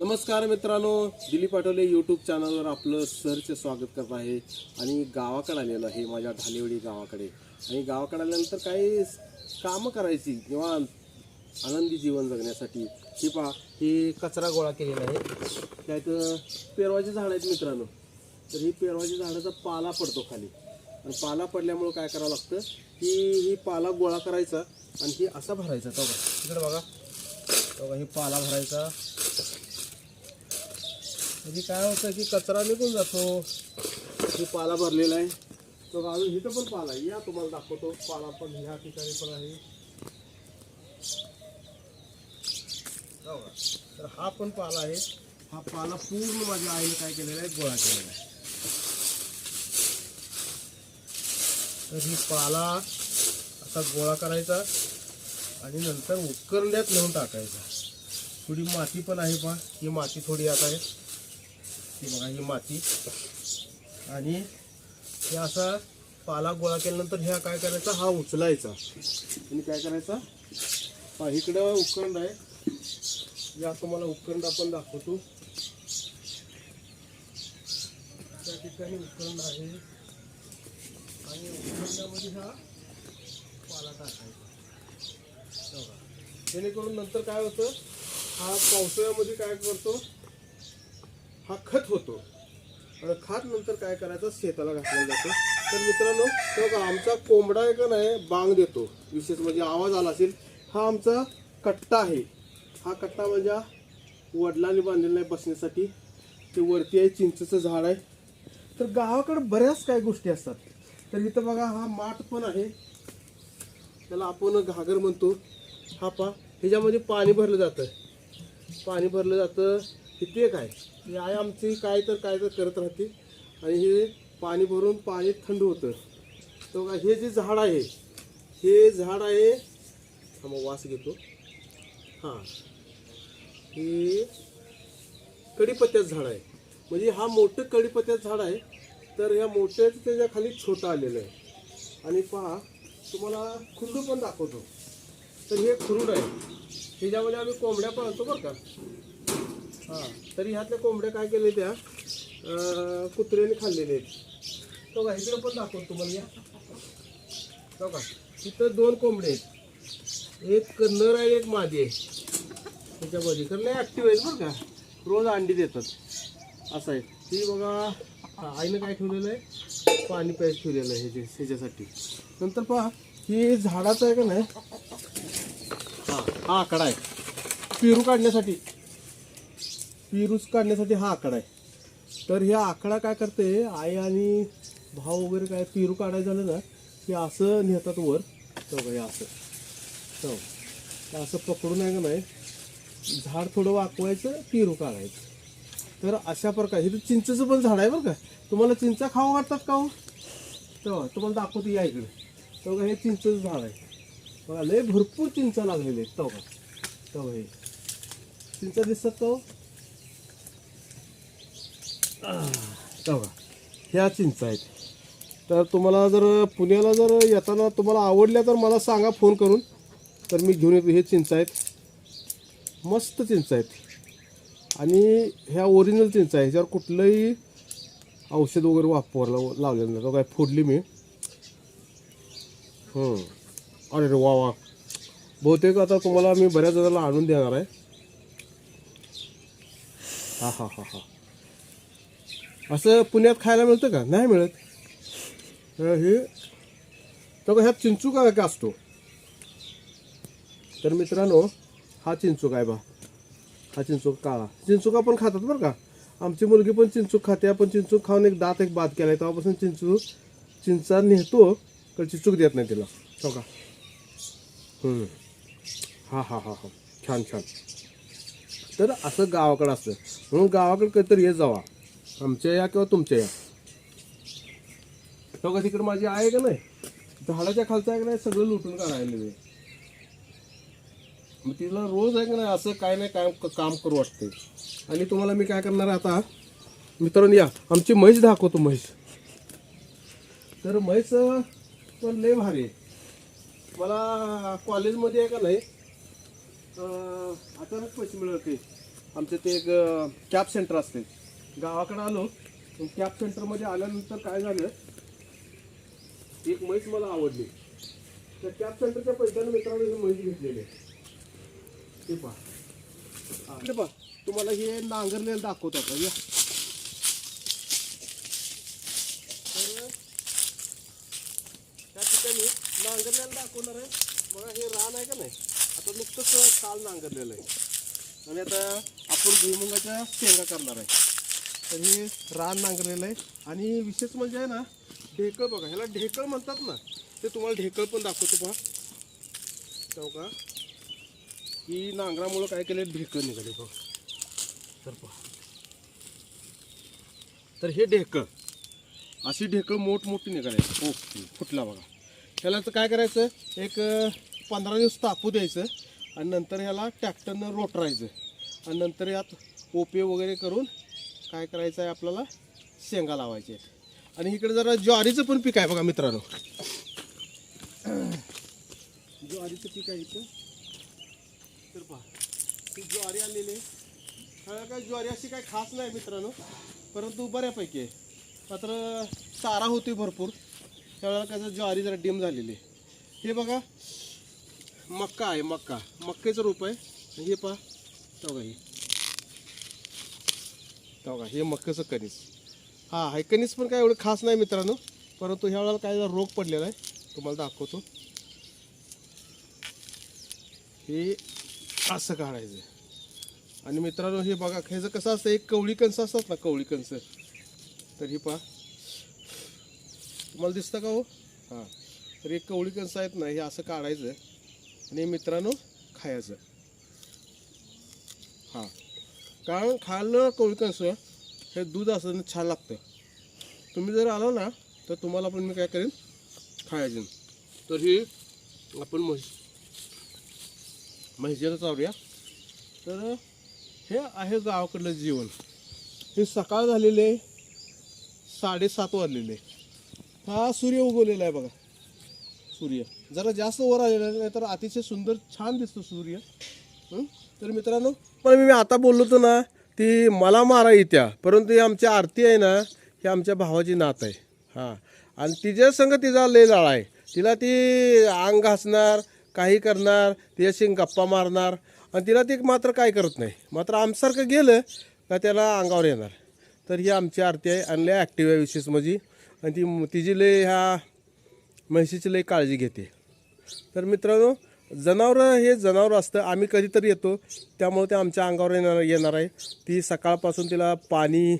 नमस्कार मित्रांनो दिलीप आठवले यूट्यूब चॅनलवर आपलं सरचे स्वागत करत आहे. आणि गावाकडे आलेलं आहे माझ्या ढालेवडी गावाकडे. आणि गावाकडे आल्यानंतर काही कामं करायची किंवा आनंदी जीवन जगण्यासाठी. हे पहा हे कचरा गोळा केलेला आहे. त्यात पेरवाची झाडं आहेत मित्रांनो. तर ही पेरवाची झाडाचा पाला पडतो खाली. आणि पाला पडल्यामुळं काय करावं लागतं की ही पाला गोळा करायचा आणि ही असा भरायचा. तो बघा तिकडे बघा. तो बघा पाला भरायचा. म्हणजे काय होतं की कचरा निघून जातो. हे पाला भरलेला आहे. तो अजून इथं पण पाला आहे. या तुम्हाला दाखवतो. पाला पण ह्या ठिकाणी पण आहे. तर हा पण पाला आहे. हा पाला पूर्ण माझ्या आईने काय केलेला आहे? गोळा केलेला आहे. तर ही पाला असा गोळा करायचा आणि नंतर उकरण्यात नेऊन टाकायचा. थोडी माती पण आहे पहा. ही माती थोडी आता आहे. ही बघा ही माती. आणि हे असा पाला गोळा केल्यानंतर ह्या काय करायचा? हा उचलायचा. आणि काय करायचा? हा इकडं उकरंड आहे. या तुम्हाला उकरंड आपण दाखवतो. त्या ठिकाणी उकरंड आहे. आणि उकरंडामध्ये हा पाला टाकायचा. जेणेकरून नंतर काय होतं? हा पावसाळ्यामध्ये काय करतो? हा खत होतो. आणि खत नंतर काय करायचं? शेताला घातलं जातं. तर मित्रांनो बघा आमचा कोंबडा एक नाही बांग देतो. विशेष म्हणजे आवाज आला असेल हा आमचा कट्टा आहे. हा कट्टा माझ्या वडिलांनी बांधलेला आहे बसण्यासाठी. ते वरती आहे चिंचेचं झाड आहे. तर गावाकडे बऱ्याच काही गोष्टी असतात. तर इथं बघा हा माठ पण आहे. त्याला आपण घागर म्हणतो. हा पा ह्याच्यामध्ये पाणी भरलं जातं. पाणी भरलं जातं. इथे एक आहे ही आई आमची काय तर काय तर करत राहते. आणि हे पाणी भरून पाणी थंड होतं. तर हे जे झाड आहे हे झाड आहे हा मग वास घेतो. हां. हे कडीपत्त्याचं झाड आहे. म्हणजे हा मोठं कडीपत्त्याचं झाड आहे तर ह्या मोठ्याचं त्याच्याखाली छोटं आलेलं आहे. आणि पहा तुम्हाला खुर्ड पण दाखवतो. तर हे खुरुड आहे. ह्याच्यामध्ये आम्ही कोंबड्या पण आणतो बरं का. हां. तरी ह्यातल्या कोंबड्या काय केले त्या? कुत्र्याने खाल्लेले आहेत. तो का इकडे पण दाखवतो तुम्हाला या. तो का? तिथं दोन कोंबडे आहेत. एक नर आहे एक मादी आहे. त्याच्यामध्ये. तर नाही ॲक्टिव्ह आहेत बरं का. रोज अंडी देतात. असं आहे. ती बघा आईनं काय ठेवलेलं आहे? पाणी प्यायचं ठेवलेलं आहे ह्याच्या ह्याच्यासाठी. नंतर पहा ही झाडाचं आहे का नाही? हां हा आकडा आहे. पेरू काढण्यासाठी. पेरूच काढण्यासाठी हा आकडा आहे. तर ह्या आकडा काय करते? आई आणि भाऊ वगैरे काय पेरू काढायचं झालं ना की असं नेतात वर. तो बघा हे असं. तर असं पकडून आहे का नाही? झाड थोडं वाकवायचं पेरू काढायचं. तर अशा प्रकारे हे चिंचेचं पण झाड आहे बरं का. तुम्हाला चिंचा खावं वाटतात का हो? तेव्हा तुम्हाला दाखवतो या इकडे. तेव्हा हे चिंचेचं झाड आहे. बघा लय भरपूर चिंचा लागलेले आहेत. तेव्हा तेव्हा हे. चिंचा दिसतात का हो? बघा ह्या चिंचा आहेत. तर तुम्हाला जर पुण्याला जर येताना तुम्हाला आवडल्या तर मला सांगा फोन करून. तर मी घेऊन येतो. हे चिंच आहेत. मस्त चिंच आहेत. आणि ह्या ओरिजिनल चिंच आहे. ह्याच्यावर कुठलंही औषध वगैरे वापरलं लावलेलं नाही. तो काय फोडली मी. अरे रे वा वा. बहुतेक आता तुम्हाला मी बऱ्याच जणांना आणून देणार आहे. हा हा हा हा. असं पुण्यात खायला मिळतं का? नाही मिळत. हे तर ह्यात चिंचू का का असतो? तर मित्रांनो हा चिंचूक आहे बा हा चिंचूक काळा. चिंचुका पण खातात बरं का? आमची मुलगी पण चिंचूक खाते. आपण चिंचूक खाऊन एक दात एक बाद केला आहे तेव्हापासून चिंचू चिंचा नेहतो तर चिंचूक देत नाही तिला. हो का? हा हा हा हा. छान छान. तर असं गावाकडं असतं. म्हणून गावाकडं काहीतरी हे जावा. आमच्या या किंवा तुमच्या या? तो का तिकडे माझी आहे का नाही? झाडाच्या खालचं आहे का नाही सगळं लुटून काढायला मी. मग तिला रोज आहे का नाही असं काय नाही काय काम करू वाटते. आणि तुम्हाला मी काय करणार आता? मित्रांनो या. आमची म्हैस दाखवतो म्हैस. तर म्हैस पण लय भारी आहे. मला कॉलेजमध्ये आहे का नाही अचानक पैसे मिळते होते. आमचं ते एक कॅब सेंटर असते. गावाकडे आलो कॅब सेंटरमध्ये आल्यानंतर काय झालं एक म्हैस मला आवडली. त्या कॅब सेंटरच्या पैशाने मित्रांनो ही म्हैस घेतलेली आहे. हे पहा. हा, पहा. तुम्हाला हे नांगरलेलं दाखवतात आता या. त्या ठिकाणी नांगरलेलं दाखवणार आहे. बघा हे रान आहे का नाही? आता नुकतंच काल नांगरलेलं आहे. आणि आता आपण भुईमुगाच्या शेंगा करणार आहे. तर हे रान नांगरलेलं आहे. आणि विशेष म्हणजे आहे ना ढेकळ बघा ह्याला ढेकळ म्हणतात ना ते तुम्हाला ढेकळ पण दाखवतो पहा का की नांगरामुळं काय केलं ढेकळ निघाले बघ. तर पहा. तर हे ढेकळ अशी ढेकळ मोठमोठी निघाले. ओके फुटला बघा. ह्याला तर काय करायचं एक पंधरा दिवस तापू द्यायचं आणि नंतर ह्याला ट्रॅक्टरनं रोटरायचं. आणि नंतर यात ओपे वगैरे करून काय करायचं आहे आपल्याला? शेंगा लावायचे आणि इकडे जरा ज्वारीचं पण पीक आहे बघा मित्रांनो. ज्वारीचं पीक आहे इथं. तर पहा ती ज्वारी आलेली आहे. काय ज्वारी अशी काय खास नाही मित्रांनो परंतु बऱ्यापैकी आहे. मात्र चारा होती भरपूर. त्यावेळेला काय ज्वारी जरा डिम झालेली आहे. हे बघा मक्का आहे मक्का. मक्केचं रोप आहे. हे पहा तो बघा हे. हो का? हे मक्काचं कणीस हा हे कणीस पण काय एवढं खास नाही मित्रांनो. परंतु ह्या वेळेला काय रोग पडलेला आहे. तुम्हाला दाखवतो. हे असं काढायचं. आणि मित्रांनो हे बघा ह्याचं कसं असतं एक कवळी कंस असतात ना कवळी कंस तर हे पहा. तुम्हाला दिसतं का हो? हां. तर एक कवळी कंस आहेत ना हे असं काढायचं. आणि मित्रांनो खायचं. हां. कारण खाल्लं कवळी हे दूध असं ना छान लागतं तुम्ही जर आलो ना तर तुम्हाला पण मी काय करेन खायचं तर ही आपण म्हैस म्हैसेला चावूया. तर हे आहे गावाकडलं जीवन हे सकाळ झालेले आहे साडेसात वाजलेले. आहे. हा सूर्य उगवलेला आहे बघा. सूर्य. जरा जास्त वर आलेला नाही तर अतिशय सुंदर छान दिसतो सूर्य. हं? तर मित्रांनो पण मी आता बोललो होतो ना ती मला मारा येत्या परंतु ही आमची आरती आहे ना ही आमच्या भावाची नात आहे. हां. आणि तिच्या संग तिचा लय लाळा आहे. तिला ती अंग घासणार काही करणार तिच्याशी गप्पा मारणार आणि तिला ती मात्र काय करत नाही. मात्र आमसारखं गेलं का त्याला अंगावर येणार. तर ही आमची आरती आहे आणि लय ॲक्टिव्ह आहे विशेष म्हणजे. आणि ती तिची लय ह्या म्हशीची लय काळजी घेते. तर मित्रांनो जनावरं हे जनावर असतं. आम्ही कधीतरी येतो. त्यामुळे ते आमच्या अंगावर येणार येणार आहे. ती सकाळपासून तिला पाणी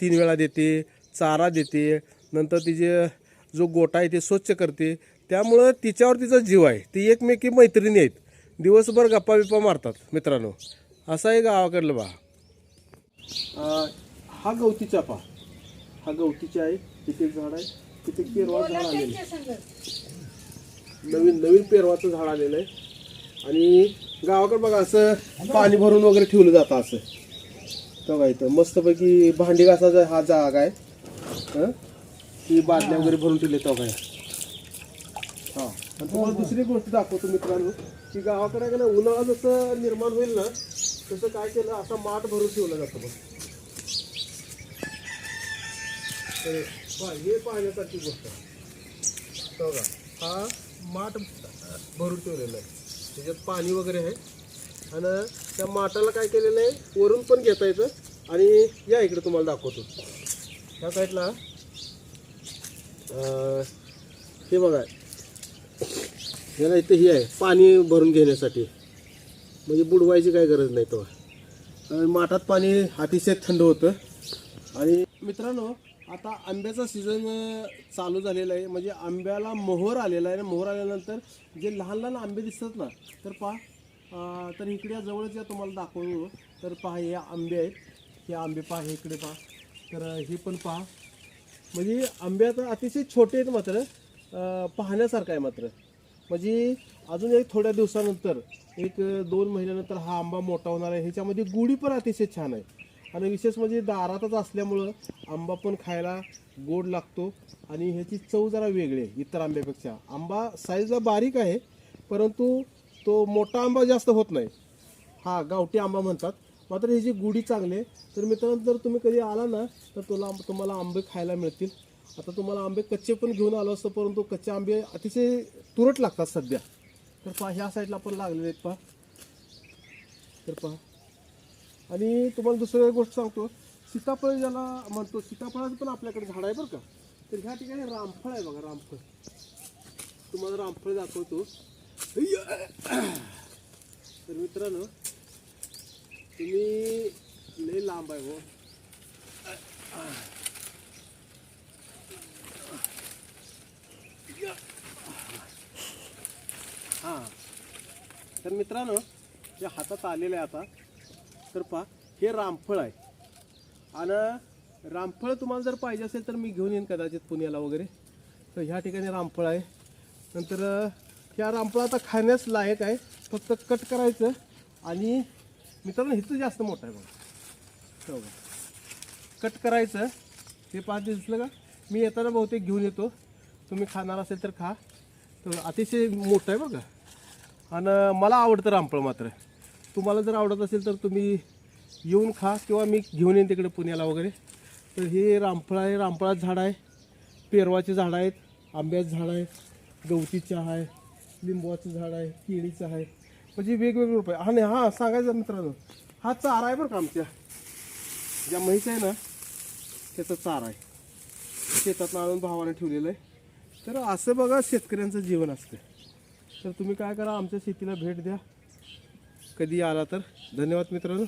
तीन वेळा देते चारा देते. नंतर तिचे जो गोटा आहे ते स्वच्छ करते. त्यामुळं तिच्यावर तिचा जीव आहे. ती एकमेकी मैत्रिणी आहेत. दिवसभर गप्पा बिप्पा मारतात मित्रांनो. असं आहे गावाकडलं बा. हा गवती चापा. हा गवतीचा आहे. तिथे एक झाड आहे. तिथे एक पेरवा झाड आलेलं आहे. नवीन नवीन पेरवाचं झाड आलेलं आहे. आणि गावाकडे बघा असं पाणी भरून वगैरे ठेवलं जातं असं. तो इथं मस्तपैकी भांडी घासाचा हा जागा आहे. हं? ती बादल्या वगैरे भरून ठेवले तो काय. हा. आणि तुम्हाला दुसरी गोष्ट दाखवतो मित्रांनो की गावाकडे का ना उन्हाळा जसं निर्माण होईल ना तसं काय केलं असा माठ भरून ठेवला जातं बघ. हे पाहण्यासारखी गोष्ट बघा हा माठ भरून ठेवलेलं आहे. त्याच्यात पाणी वगैरे आहे. आणि त्या माठाला काय केलेलं आहे वरून पण घेता येतं आणि या इकडे तुम्हाला दाखवतो. ह्या साईडला हे बघा. याला इथं ही आहे पाणी भरून घेण्यासाठी. म्हणजे बुडवायची काय गरज नाही तेव्हा. माठात पाणी अतिशय थंड होतं. आणि मित्रांनो आता आंब्याचा सीझन चालू झालेला आहे. म्हणजे आंब्याला मोहर आलेला आहे. मोहर आल्यानंतर जे लहान लहान आंबे दिसतात ना तर पहा तर इकडे या जवळच या तुम्हाला दाखवू तर पहा हे आंबे आहेत. हे आंबे पहा हे इकडे पहा. तर हे पण पहा. म्हणजे आंबे आता अतिशय छोटे आहेत मात्र पाहण्यासारखं आहे मात्र. म्हणजे अजून एक थोड्या दिवसानंतर एक दोन महिन्यानंतर हा आंबा मोठा होणार आहे. ह्याच्यामध्ये गुढी पण अतिशय छान आहे. आणि विशेष म्हणजे दारातच असल्यामुळं आंबा पण खायला गोड लागतो. आणि ह्याची चव जरा वेगळी आहे इतर आंब्यापेक्षा. आंबा साईजला बारीक आहे परंतु तो मोठा आंबा जास्त होत नाही. हा गावठी आंबा म्हणतात. मात्र ह्याची गुढी चांगली आहे. तर मित्रांनो जर तुम्ही कधी आला ना तर तुला तुम्हाला आंबे खायला मिळतील. आता तुम्हाला आंबे कच्चे पण घेऊन आलो असतं परंतु कच्चे आंबे अतिशय तुरट लागतात सध्या. तर पहा ह्या साईडला पण लागलेले आहेत पहा. तर पहा. आणि तुम्हाला दुसरी एक गोष्ट सांगतो. सीताफळ ज्याला म्हणतो सीताफळाचं पण आपल्याकडे झाड आहे बरं का. तर ह्या ठिकाणी रामफळ आहे बघा रामफळ. तुम्हाला रामफळ दाखवतो. तर मित्रांनो तुम्ही लय लांब आहे हो. हां. तर मित्रांनो जे हातात आलेलं आहे आता. तर पहा हे रामफळ आहे. आणि रामफळ तुम्हाला जर पाहिजे असेल तर मी घेऊन येईन कदाचित पुण्याला वगैरे. तर ह्या ठिकाणी रामफळ आहे. नंतर ह्या रामफळ आता खाण्यास लायक आहे. फक्त कट करायचं आणि मित्रांनो हिचं जास्त मोठं आहे बघा. हो कट करायचं. हे पाच दिसलं का? मी येताना बहुतेक घेऊन येतो. तुम्ही खाणार असेल तर खा. तर अतिशय मोठं आहे बघा. आणि मला आवडतं रामफळ मात्र. तुम्हाला जर आवडत असेल तर तुम्ही येऊन खा किंवा मी घेऊन येईन तिकडे पुण्याला वगैरे. तर हे रामफळ आहे रामफळाचं झाड आहे पेरवाचे झाडं आहेत आंब्याचं झाड आहे गवती चहा आहे लिंबवाचं झाड आहे केळीचं आहे. म्हणजे वेगवेगळे रूप आहे आणि हां सांगायचं मित्रांनो हा चारा आहे बरं का आमच्या. ज्या म्हैस आहे ना त्याचा चारा आहे. शेतातनं आणून भावाने ठेवलेलं आहे. तर असं बघा शेतकऱ्यांचं जीवन असतं. तर तुम्ही काय करा आमच्या शेतीला भेट द्या. कधी आला तर? धन्यवाद मित्रांनो.